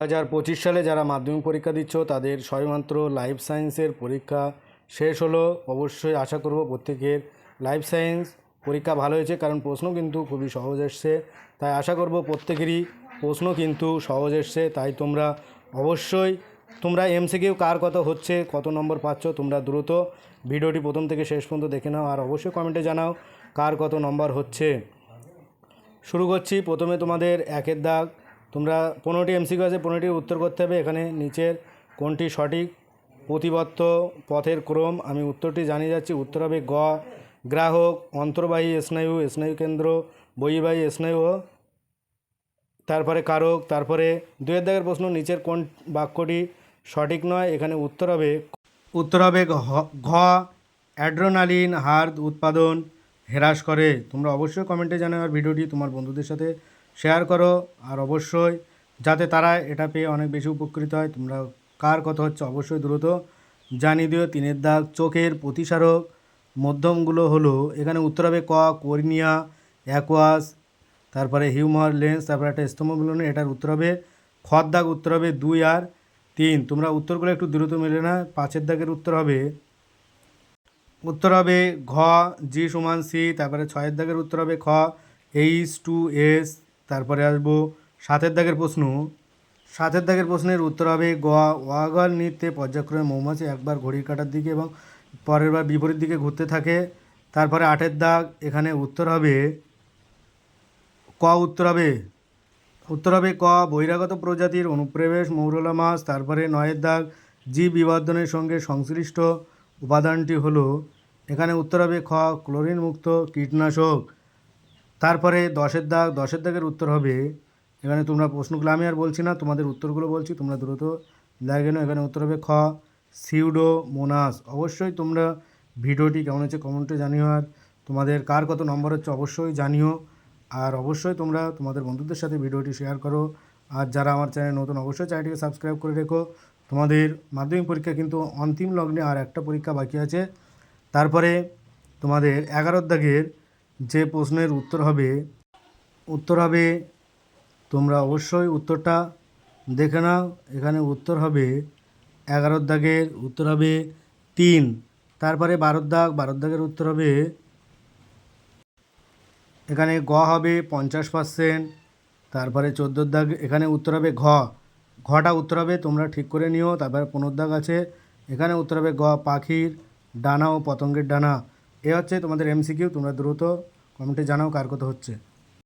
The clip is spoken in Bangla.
হাজার পঁচিশ সালে যারা মাধ্যমিক পরীক্ষা দিচ্ছ, তাদের সবেমাত্র লাইফ সায়েন্সের পরীক্ষা শেষ হলো। অবশ্যই আশা করব প্রত্যেকের লাইফ সায়েন্স পরীক্ষা ভালো হয়েছে, কারণ প্রশ্ন কিন্তু খুবই সহজ এসছে। তাই আশা করব প্রত্যেকেরই প্রশ্ন কিন্তু সহজ এসছে। তাই তোমরা অবশ্যই, তোমরা এমসিকিউ কার কত হচ্ছে, কত নম্বর পাচ্ছ, তোমরা দ্রুত ভিডিওটি প্রথম থেকে শেষ পর্যন্ত দেখে নাও। আর অবশ্যই কমেন্টে জানাও কার কত নম্বর হচ্ছে। শুরু করছি প্রথমে তোমাদের একের দাগ। তোমরা পনেরোটি এমসিকিউ আছে পনেরোটির উত্তর করতে হবে। এখানে নিচের কোনটি সঠিক? প্রতিবদ্ধ পথের ক্রম, আমি উত্তরটি জানিয়ে যাচ্ছি। উত্তর হবে গ, গ্রাহক, অন্তর্বাহী, স্নায়ু স্নায়ু কেন্দ্র, বহির্বাহী, স্নায়ু তারপরে কারক, তারপরে দুয়ের দাগের প্রশ্ন, নিচের কোন বাক্যটি সঠিক নয়? এখানে উত্তর হবে উত্তর হবে ঘ- অ্যাড্রোনালিন হার উৎপাদন হ্রাস করে। তোমরা অবশ্যই কমেন্টে জানাও আর ভিডিওটি তোমার বন্ধুদের সাথে শেয়ার করো আর অবশ্যই যাতে তারা এটা পেয়ে অনেক বেশি উপকৃত হয়। তোমরা কার কথা হচ্ছে অবশ্যই দ্রুত জানিয়ে দিও। তিনের দাগ চোখের প্রতিসারক মধ্যমগুলো হলো এখানে উত্তর হবে ক, কর্নিয়া, অ্যাকোয়াস, তারপরে হিউমার লেন্স, তারপরে একটা স্তম্ভগুলো এটার উত্তর হবে খর দাগ, উত্তর হবে দুই আর তিন। তোমরা উত্তরগুলো একটু দ্রুত মেলে না পাঁচের দাগের উত্তর হবে উত্তর হবে ঘ, জি সমান সি, তারপরে ছয়ের দাগের উত্তর হবে খ, এইচ টু এস তারপরে আসব সাতের দাগের প্রশ্ন। সাতের দাগের প্রশ্নের উত্তর হবে গ ওয়াগল নৃত্যে পর্যায়ক্রমে মৌমাছি একবার ঘড়ির কাটার দিকে এবং পরের বার বিপরীত দিকে ঘুরতে থাকে। তারপরে আটের দাগ, এখানে উত্তর হবে ক, উত্তর হবে উত্তর হবে ক, বহিরাগত প্রজাতির অনুপ্রবেশ, মৌরলা মাছ। তারপরে নয়ের দাগ, জীব বিবর্ধনের সঙ্গে সংশ্লিষ্ট উপাদানটি হলো, এখানে উত্তর হবে খ, ক্লোরিন মুক্ত কীটনাশক। তারপরে দশের দাগ, দশের দাগের উত্তর হবে, এখানে তোমরা প্রশ্নগুলো আমি আর বলছি না, তোমাদের উত্তরগুলো বলছি, তোমরা দ্রুত দেখে নাও এখানে উত্তর হবে খ সিউডো মোনাস অবশ্যই তোমরা ভিডিওটি কেমন হচ্ছে কমেন্টে জানিও, আর তোমাদের কার কত নম্বর হচ্ছে অবশ্যই জানিও, আর অবশ্যই তোমরা তোমাদের বন্ধুদের সাথে ভিডিওটি শেয়ার করো, আর যারা আমার চ্যানেল নতুন অবশ্যই চ্যানেলটিকে সাবস্ক্রাইব করে রেখো। তোমাদের মাধ্যমিক পরীক্ষা কিন্তু অন্তিম লগ্নে আর একটা পরীক্ষা বাকি আছে, তারপরে তোমাদের এগারোর দাগের যে প্রশ্নের উত্তর হবে উত্তর হবে, তোমরা অবশ্যই উত্তরটা দেখে নাও। এখানে উত্তর হবে এগারোর দাগের, উত্তর হবে তিন। তারপরে বারোর দাগ বারোর দাগের উত্তর হবে, এখানে গ হবে পঞ্চাশ পার্সেন্ট। তারপরে চোদ্দোর দাগ, এখানে উত্তর হবে ঘ। ঘটা উত্তর হবে, তোমরা ঠিক করে নিও। তারপরে পনেরো দাগ আছে, এখানে উত্তর হবে গ, পাখির ডানা ও পতঙ্গের ডানা। এ হচ্ছে তোমাদের এমসিকিউ তোমরা দ্রুত কমেন্টে জানাও কার কত হচ্ছে।